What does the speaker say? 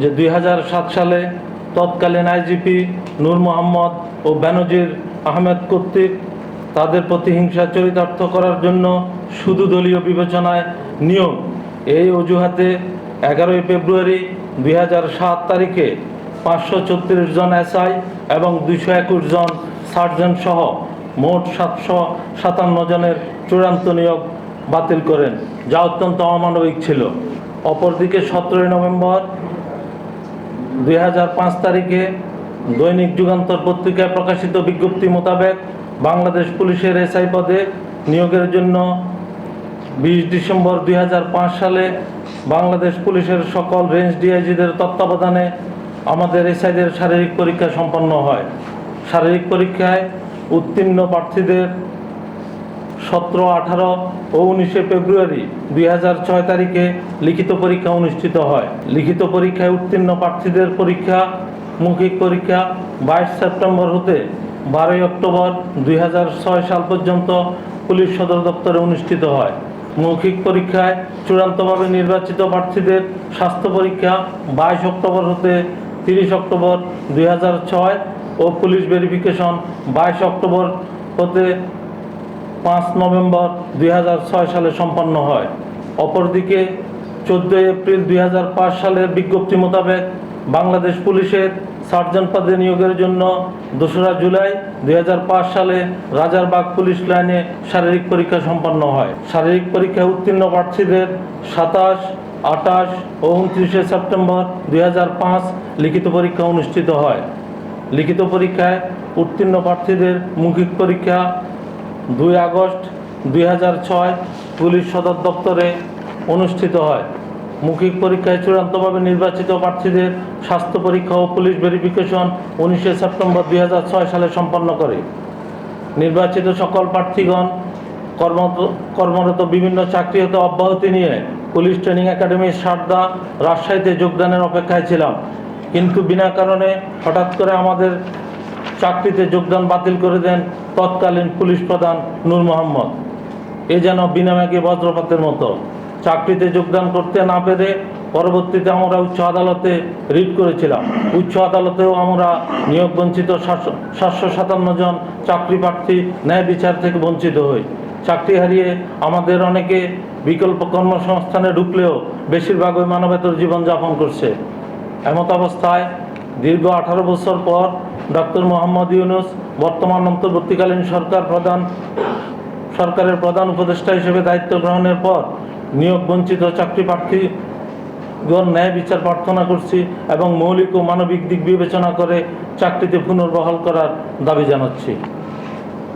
যে দুই হাজার সাত সালে তৎকালীন আইজিপি নূর মোহাম্মদ ও ব্যানজির আহমেদ কর্তৃক তাদের প্রতিহিংসা চরিতার্থ করার জন্য শুধু দলীয় বিবেচনায় নিয়োগ। এই অজুহাতে এগারোই ফেব্রুয়ারি দুই তারিখে পাঁচশো ছত্রিশ জন এসআই এবং দুইশো একুশ জন সার্জন সহ মোট সাতশো সাতান্ন জনের চূড়ান্ত নিয়োগ বাতিল করেন, যা অত্যন্ত অমানবিক ছিল। অপরদিকে সতেরোই নভেম্বর দুই হাজার পাঁচ তারিখে দৈনিক যুগান্তর পত্রিকায় প্রকাশিত বিজ্ঞপ্তি মোতাবেক বাংলাদেশ পুলিশের এসআই পদে নিয়োগের জন্য বিশ ডিসেম্বর দুই হাজার পাঁচ সালে বাংলাদেশ পুলিশের সকল রেঞ্জ ডিআইজিদের তত্ত্বাবধানে আমাদের এসআইদের শারীরিক পরীক্ষা সম্পন্ন হয়। শারীরিক পরীক্ষায় উত্তীর্ণ প্রার্থীদের সতেরো, আঠারো ও উনিশে ফেব্রুয়ারি দুই তারিখে লিখিত পরীক্ষা অনুষ্ঠিত হয়। লিখিত পরীক্ষায় উত্তীর্ণ প্রার্থীদের পরীক্ষা, মৌখিক পরীক্ষা বাইশ সেপ্টেম্বর হতে বারোই অক্টোবর দুই হাজার ছয় সাল পর্যন্ত পুলিশ সদর দপ্তরে অনুষ্ঠিত হয়। মৌখিক পরীক্ষায় চূড়ান্তভাবে নির্বাচিত প্রার্থীদের স্বাস্থ্য পরীক্ষা বাইশ অক্টোবর হতে তিরিশ অক্টোবর দুই ও পুলিশ ভেরিফিকেশন বাইশ অক্টোবর হতে পাঁচ নভেম্বর দুই হাজার ছয় সালে সম্পন্ন হয়। অপরদিকে চোদ্দোই এপ্রিল দুই হাজার পাঁচ সালের বিজ্ঞপ্তি মোতাবেক বাংলাদেশ পুলিশের সার্জন পদে নিয়োগের জন্য দোসরা জুলাই দুই হাজার পাঁচ সালে রাজারবাগ পুলিশ লাইনে শারীরিক পরীক্ষা সম্পন্ন হয়। শারীরিক পরীক্ষায় উত্তীর্ণ প্রার্থীদের সাতাশ আটাশ ও উনত্রিশে সেপ্টেম্বর দুই হাজার পাঁচ লিখিত পরীক্ষা অনুষ্ঠিত হয়। লিখিত পরীক্ষায় উত্তীর্ণ প্রার্থীদের মৌখিক পরীক্ষা দুই আগস্ট দুই পুলিশ সদর দপ্তরে অনুষ্ঠিত হয়। মৌখিক পরীক্ষায় চূড়ান্তভাবে নির্বাচিত প্রার্থীদের স্বাস্থ্য পরীক্ষা ও পুলিশ ভেরিফিকেশন উনিশে সেপ্টেম্বর দুই হাজার ছয় সালে সম্পন্ন করে। নির্বাচিত সকল প্রার্থীগণ কর্মরত বিভিন্ন চাকরি হতে অব্যাহতি নিয়ে পুলিশ ট্রেনিং একাডেমি সারদা রাজশাহীতে যোগদানের অপেক্ষায় ছিলাম। কিন্তু বিনা কারণে হঠাৎ করে আমাদের চাকরিতে যোগদান বাতিল করে দেন তৎকালীন পুলিশ প্রধান নূর মোহাম্মদ। এ যেন বিনামাকে বজ্রপাতের মতো। চাকরিতে যোগদান করতে না পেরে পরবর্তীতে আমরা উচ্চ আদালতে রিট করেছিলাম। উচ্চ আদালতেও আমরা নিয়োগ বঞ্চিত সাতশো সাতান্ন জন চাকরি প্রার্থী ন্যায় বিচার থেকে বঞ্চিত হই। চাকরি হারিয়ে আমাদের অনেকে বিকল্প কর্মসংস্থানে ঢুকলেও বেশিরভাগ ওই মানবেতর জীবনযাপন করছে। এমত অবস্থায় দীর্ঘ আঠারো বছর পর ডক্টর মোহাম্মদ ইউনুস, বর্তমান অন্তর্বর্তীকালীন সরকার প্রধান, সরকারের প্রধান উপদেষ্টা হিসেবে দায়িত্ব গ্রহণের পর নিয়োগ বঞ্চিত চাকরি প্রার্থীগণ ন্যায় বিচার প্রার্থনা করছি এবং মৌলিক ও মানবিক দিক বিবেচনা করে চাকরিতে পুনর্বহাল করার দাবি জানাচ্ছি।